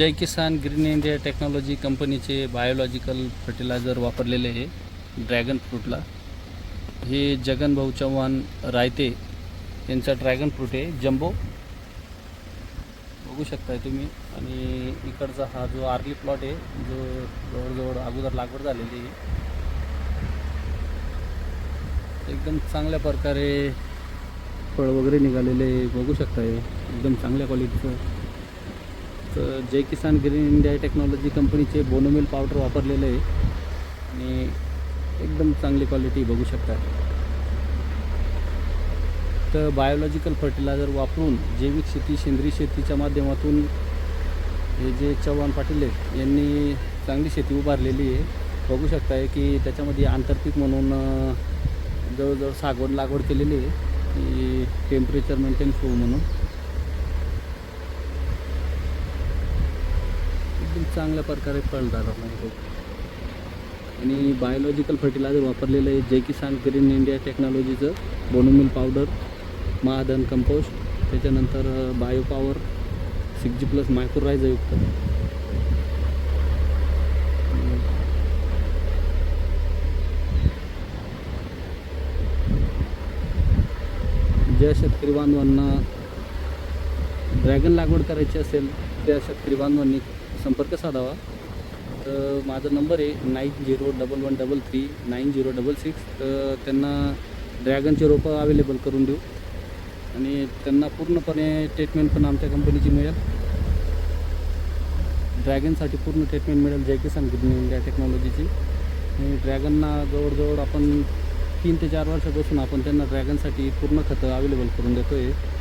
Jai Kisan green India technology कंपनीचे biological fertiliser वापरलेले आहे ड्रॅगन फ्रूटला हे जगन भाऊ चव्हाण रायते यांचा ड्रॅगन फ्रूट आहे जम्बो बघू शकताय तुम्ही. आणि इकडचा हा जो आर्ली प्लॉट आहे जो जवळजवळ अगोदर लागवड झालेली आहे. एकदम चांगल्या प्रकारे फळ वगैरे निघालेले बघू शकताय. एकदम चांगल्या क्वालिटीचं तर Jai Kisan green India technology कंपनीचे बोनोमिल पावडर वापरलेलं आहे. आणि एकदम चांगली क्वालिटी बघू शकता. तर बायोलॉजिकल फर्टिलायझर वापरून जैविक शेती सेंद्रिय शेतीच्या माध्यमातून हे जे चव्हाण पाटील आहेत यांनी चांगली शेती उभारलेली आहे. बघू शकताय की त्याच्यामध्ये आंतरपीक म्हणून जवळजवळ सागवण लागवड केलेली आहे. की टेम्परेचर मेंटेन होऊ म्हणून एकदम चांगल्या प्रकारे फळ झालं नाही आणि बायोलॉजिकल फर्टिलायझर वापरलेलं आहे जे किसान ग्रीन इंडिया टेक्नॉलॉजीचं बोनोमिल पावडर महाधन कंपोस्ट त्याच्यानंतर bio power six G plus मायक्रोरायझयुक्त ज्या शेतकरी बांधवांना ड्रॅगन लागवड करायची असेल त्या शेतकरी बांधवांनी संपर्क साधावा. तर माझा नंबर आहे nine zero double one double three nine zero double six तर त्यांना ड्रॅगनचे रोपं अवेलेबल करून देऊ. आणि त्यांना पूर्णपणे ट्रीटमेंट पण आमच्या कंपनीची मिळेल. ड्रॅगनसाठी पूर्ण ट्रीटमेंट मिळेल जय की ग्रीन इंडिया टेक्नॉलॉजीची आणि ड्रॅगनना जवळजवळ आपण तीन ते चार वर्षापासून आपण त्यांना ड्रॅगनसाठी पूर्ण खतं अवेलेबल करून देतो आहे